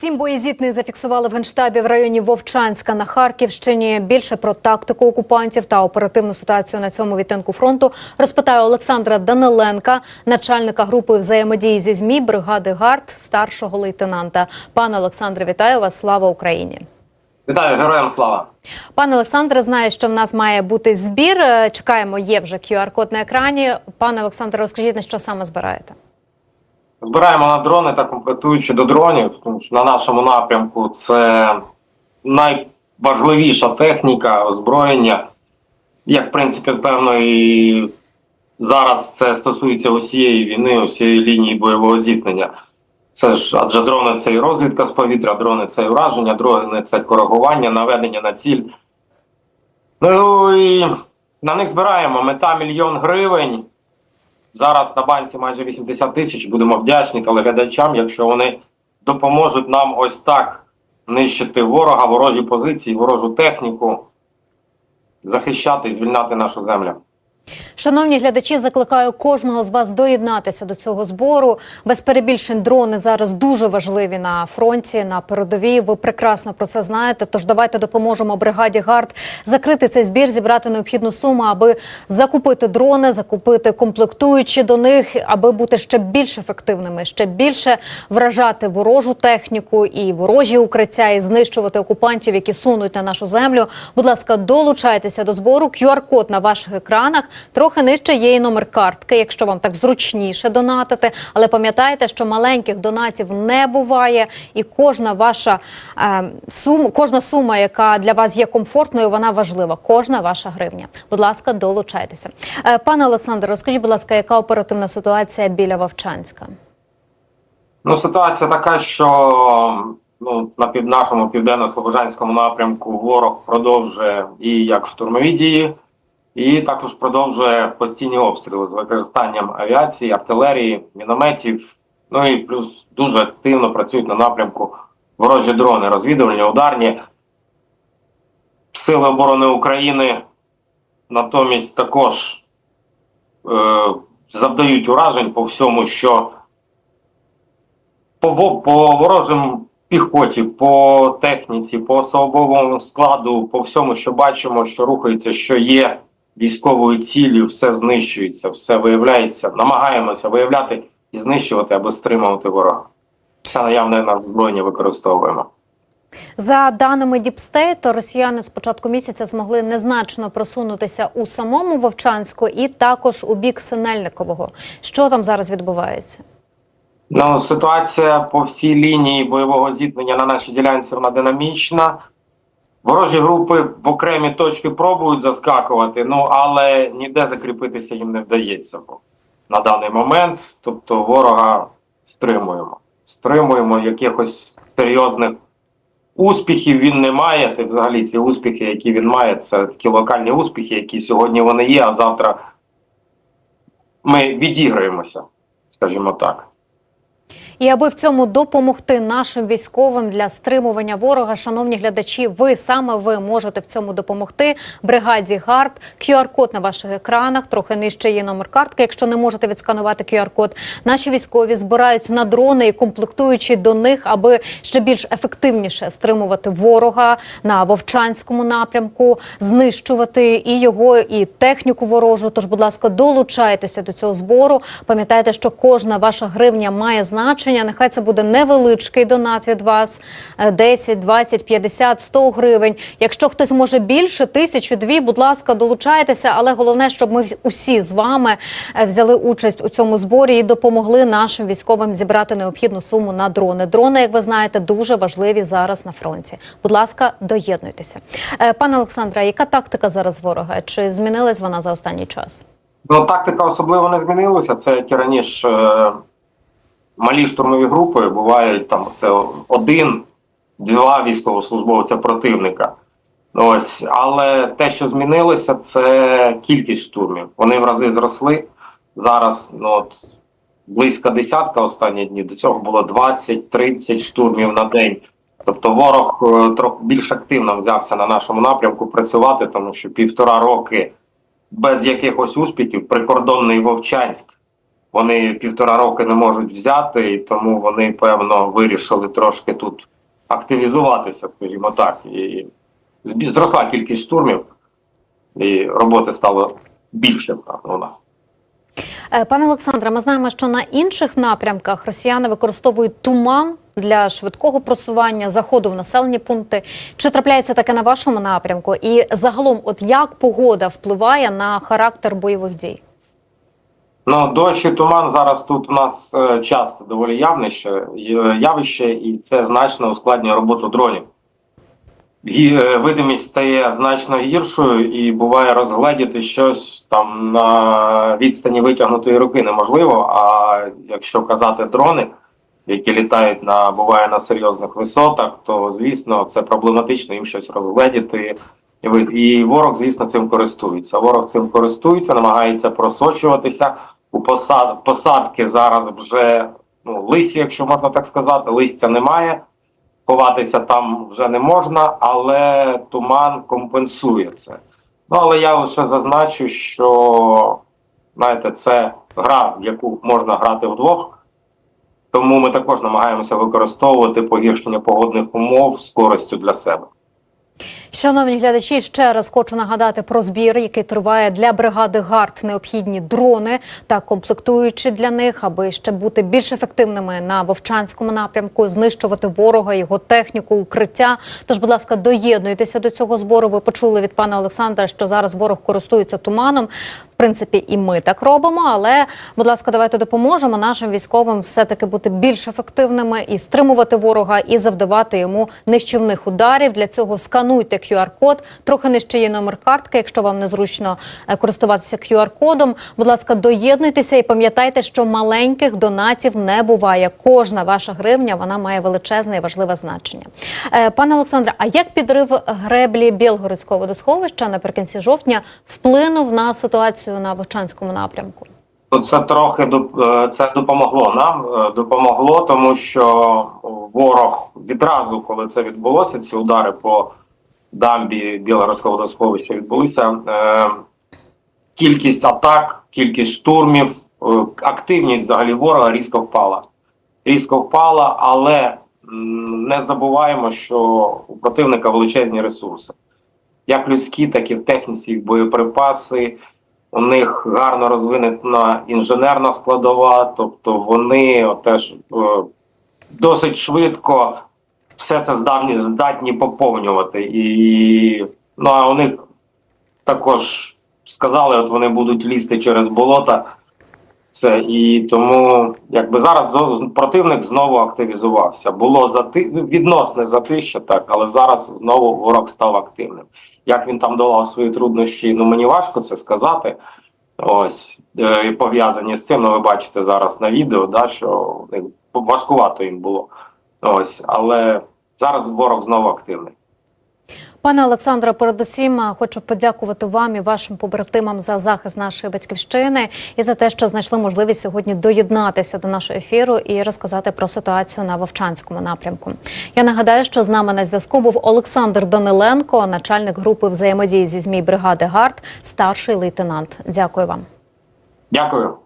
Сім боєзітних зафіксували в генштабі в районі Вовчанська на Харківщині. Більше про тактику окупантів та оперативну ситуацію на цьому відтинку фронту розпитає Олександра Даниленка, начальника групи взаємодії зі змі бригади ГАРД, старшого лейтенанта. Пане Олександре, вітаю вас! Слава Україні! Вітаю, героям слава! Пане Олександре, знаю, що в нас має бути збір. Е, Чекаємо, є вже QR-код на екрані. Пане Олександре, розкажіть, на що саме збираєте? Збираємо на дрони та комплектуючі до дронів, тому що на нашому напрямку це найважливіша техніка озброєння. Як, в принципі, певно, і зараз це стосується усієї війни, усієї лінії бойового зіткнення. Це ж адже дрони це і розвідка з повітря, дрони це і ураження, дрони це коригування, наведення на ціль. Ну і на них збираємо мета мільйон гривень. Зараз на банці майже 80 тисяч. Будемо вдячні телеглядачам, якщо вони допоможуть нам ось так нищити ворога, ворожі позиції, ворожу техніку, захищати і звільняти нашу землю. Шановні глядачі, закликаю кожного з вас доєднатися до цього збору. Без перебільшень дрони зараз дуже важливі на фронті, на передовій. Ви прекрасно про це знаєте. Тож давайте допоможемо бригаді ГАРД закрити цей збір, зібрати необхідну суму, аби закупити дрони, закупити комплектуючі до них, аби бути ще більш ефективними, ще більше вражати ворожу техніку і ворожі укриття, і знищувати окупантів, які сунуть на нашу землю. Будь ласка, долучайтеся до збору. QR-код на ваших екранах. Трохи нижче є і номер картки, якщо вам так зручніше донатити. Але пам'ятайте, що маленьких донатів не буває, і кожна ваша е, сума, кожна сума, яка для вас є комфортною, вона важлива. Кожна ваша гривня. Будь ласка, долучайтеся. Е, пане Олександре, розкажіть, будь ласка, яка оперативна ситуація біля Вовчанська? Ну, ситуація така, що ну, на пів нашому південно-слобожанському напрямку ворог продовжує і як штурмові дії, і також продовжує постійні обстріли з використанням авіації, артилерії, мінометів. Ну і плюс дуже активно працюють на напрямку ворожі дрони, розвідувальні, ударні. Сили оборони України натомість також е, завдають уражень по всьому, що по, по ворожим піхоті, по техніці, по особовому складу, по всьому, що бачимо, що рухається, що є військовою ціллю, все знищується, все виявляється. Намагаємося виявляти і знищувати або стримувати ворога. Все наявне на збройні використовуємо. За даними Діпстейт, росіяни з початку місяця змогли незначно просунутися у самому Вовчанську і також у бік Синельникового. Що там зараз відбувається? Ну, ситуація по всій лінії бойового зіткнення на нашій ділянці вона динамічна. Ворожі групи в окремі точки пробують заскакувати, ну але ніде закріпитися їм не вдається на даний момент. Тобто ворога стримуємо. Стримуємо якихось серйозних успіхів він не має. Ти взагалі ці успіхи, які він має, це такі локальні успіхи, які сьогодні вони є, а завтра ми відіграємося, скажімо так. І аби в цьому допомогти нашим військовим для стримування ворога, шановні глядачі, ви саме ви можете в цьому допомогти. Бригаді ГАРД, QR-код на ваших екранах, трохи нижче є номер картки. Якщо не можете відсканувати QR-код, наші військові збирають на дрони і комплектуючи до них, аби ще більш ефективніше стримувати ворога на Вовчанському напрямку, знищувати і його, і техніку ворожу. Тож, будь ласка, долучайтеся до цього збору. Пам'ятайте, що кожна ваша гривня має значення. Нехай це буде невеличкий донат від вас: е, 10, 20, 50, 100 гривень. Якщо хтось може більше, тисячу, дві, будь ласка, долучайтеся. Але головне, щоб ми усі з вами е, взяли участь у цьому зборі і допомогли нашим військовим зібрати необхідну суму на дрони. Дрони, як ви знаєте, дуже важливі зараз на фронті. Будь ласка, доєднуйтеся. Е, Пане Олександре, яка тактика зараз ворога? Чи змінилась вона за останній час? Ну, тактика особливо не змінилася. Це як і раніше малі штурмові групи бувають там це один, два військовослужбовця противника. Ось, але те, що змінилося, це кількість штурмів. Вони в рази зросли. Зараз ну, от, близько десятка останні дні. До цього було 20-30 штурмів на день. Тобто ворог е, трохи більш активно взявся на нашому напрямку працювати, тому що півтора роки без якихось успіхів прикордонний Вовчанськ. Вони півтора роки не можуть взяти, і тому вони, певно, вирішили трошки тут активізуватися, скажімо так. І зросла кількість штурмів, і роботи стало більше у нас. Е, Пане Олександре, ми знаємо, що на інших напрямках росіяни використовують туман для швидкого просування, заходу в населені пункти. Чи трапляється таке на вашому напрямку? І загалом, от як погода впливає на характер бойових дій? Ну, дощ і туман зараз тут у нас е, часто доволі явнище, е, явище, і це значно ускладнює роботу дронів. Е, Видимість стає значно гіршою, і буває розгледіти щось там на відстані витягнутої руки неможливо. А якщо казати дрони, які літають на буває на серйозних висотах, то звісно це проблематично їм щось розгледіти. І ворог, звісно, цим користується. Ворог цим користується, намагається просочуватися. У посад... посадки зараз вже ну, лисі, якщо можна так сказати, листя немає. Ховатися там вже не можна, але туман компенсує це. Ну але я лише зазначу, що знаєте, це гра, в яку можна грати вдвох. Тому ми також намагаємося використовувати погіршення погодних умов з користю для себе. Шановні глядачі, ще раз хочу нагадати про збір, який триває для бригади ГАРД. Необхідні дрони та комплектуючі для них, аби ще бути більш ефективними на вовчанському напрямку, знищувати ворога, його техніку, укриття. Тож, будь ласка, доєднуйтеся до цього збору. Ви почули від пана Олександра, що зараз ворог користується туманом. В принципі, і ми так робимо. Але, будь ласка, давайте допоможемо нашим військовим все таки бути більш ефективними і стримувати ворога, і завдавати йому нищівних ударів. Для цього скануйте QR-код. Трохи нижче є номер картки, якщо вам незручно е, користуватися QR-кодом. Будь ласка, доєднуйтеся і пам'ятайте, що маленьких донатів не буває. Кожна ваша гривня вона має величезне і важливе значення. Е, Пане Олександре, а як підрив греблі Білгородського водосховища наприкінці жовтня вплинув на ситуацію на Вовчанському напрямку? Це трохи е, це допомогло нам. Допомогло, тому що ворог відразу, коли це відбулося, ці удари по дамбі Білгородського водосховища відбулися. е, Кількість атак, кількість штурмів, е, активність взагалі ворога різко впала. Різко впала, але не забуваємо, що у противника величезні ресурси, як людські, так і в техніці, боєприпаси. У них гарно розвинена інженерна складова, тобто вони теж е, досить швидко все це здавні, здатні поповнювати. І ну а них також сказали, от вони будуть лізти через болота. Це і тому, якби зараз противник знову активізувався. Було зати... відносне затища, так, але зараз знову ворог став активним. Як він там долав свої труднощі, ну мені важко це сказати. Ось е, і пов'язані з цим. Ну, ви бачите зараз на відео, да, що важкувато їм було. Ось, але зараз ворог знову активний. Пане Олександре, передусім хочу подякувати вам і вашим побратимам за захист нашої батьківщини і за те, що знайшли можливість сьогодні доєднатися до нашого ефіру і розказати про ситуацію на Вовчанському напрямку. Я нагадаю, що з нами на зв'язку був Олександр Даниленко, начальник групи взаємодії зі змій бригади ГАРД, старший лейтенант. Дякую вам. Дякую.